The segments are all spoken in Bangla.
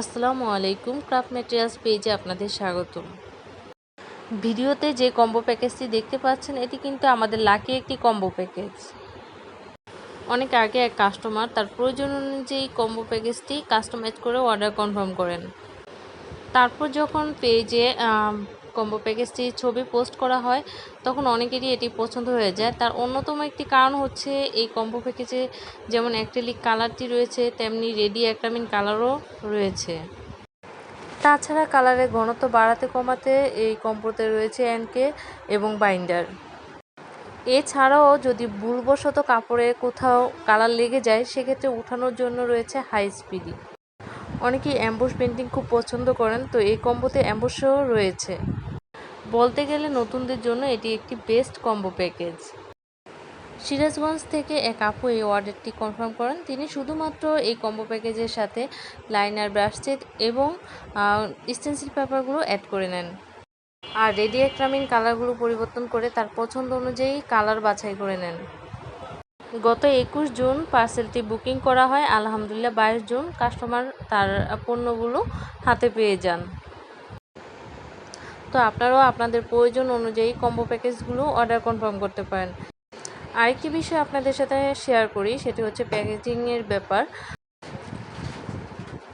আসসালামু আলাইকুম ক্রাফ ম্যাটেরিয়ালস পেজে আপনাদের স্বাগত ভিডিওতে যে কম্বো প্যাকেজটি দেখতে পাচ্ছেন, এটি কিন্তু আমাদের লাকি একটি কম্বো প্যাকেজ। অনেক আগে এক কাস্টমার তার প্রয়োজন অনুযায়ী কম্বো প্যাকেজটি কাস্টমাইজ করে অর্ডার কনফার্ম করেন। তারপর যখন পেজে কম্বো প্যাকেজটি ছবি পোস্ট করা হয়, তখন অনেকেরই এটি পছন্দ হয়ে যায়। তার অন্যতম একটি কারণ হচ্ছে এই কম্বো প্যাকেজে যেমন অ্যাক্রেলিক কালারটি রয়েছে, তেমনি রেডি অ্যাক্রামিন কালারও রয়েছে। তাছাড়া কালারের ঘনত্ব বাড়াতে কমাতে এই কম্বোতে রয়েছে অ্যানকে এবং বাইন্ডার এছাড়াও যদি ভুলবশত কাপড়ে কোথাও কালার লেগে যায়, সেক্ষেত্রে উঠানোর জন্য রয়েছে হাই স্পিডি অনেকেই অ্যাম্বুশ পেন্টিং খুব পছন্দ করেন, তো এই কম্বোতে অ্যাম্বুশও রয়েছে। বলতে গেলে নতুনদের জন্য এটি একটি বেস্ট কম্বো প্যাকেজ সিরাজগঞ্জ থেকে এক আপু এই অর্ডারটি কনফার্ম করেন। তিনি শুধুমাত্র এই কম্বো প্যাকেজের সাথে লাইনার ব্রাশ সেট এবং স্টেন্সিল পেপারগুলো অ্যাড করে নেন। আর রেডি একরামিন কালারগুলো পরিবর্তন করে তার পছন্দ অনুযায়ী কালার বাছাই করে নেন। গত একুশ জুন পার্সেলটি বুকিং করা হয়। আলহামদুলিল্লাহ, বাইশ জুন কাস্টমার তার পণ্যগুলো হাতে পেয়ে যান। তো আপনারাও আপনাদের প্রয়োজন অনুযায়ী কম্বো প্যাকেজগুলো অর্ডার কনফার্ম করতে পারেন। আরেকটি বিষয় আপনাদের সাথে শেয়ার করি, সেটি হচ্ছে প্যাকেজিংয়ের ব্যাপার।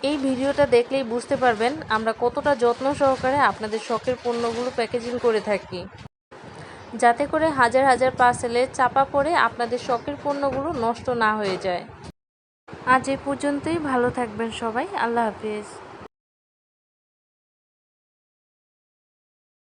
এই ভিডিওটা দেখলেই বুঝতে পারবেন আমরা কতটা যত্ন সহকারে আপনাদের শখের পণ্যগুলো প্যাকেজিং করে থাকি। যাতে করে হাজার হাজার পার্সেলে চাপা পড়ে আপনাদের শখের পণ্যগুলো নষ্ট না হয়ে যায়। আজ এ পর্যন্তই, ভালো থাকবেন সবাই, আল্লাহ হাফিজ।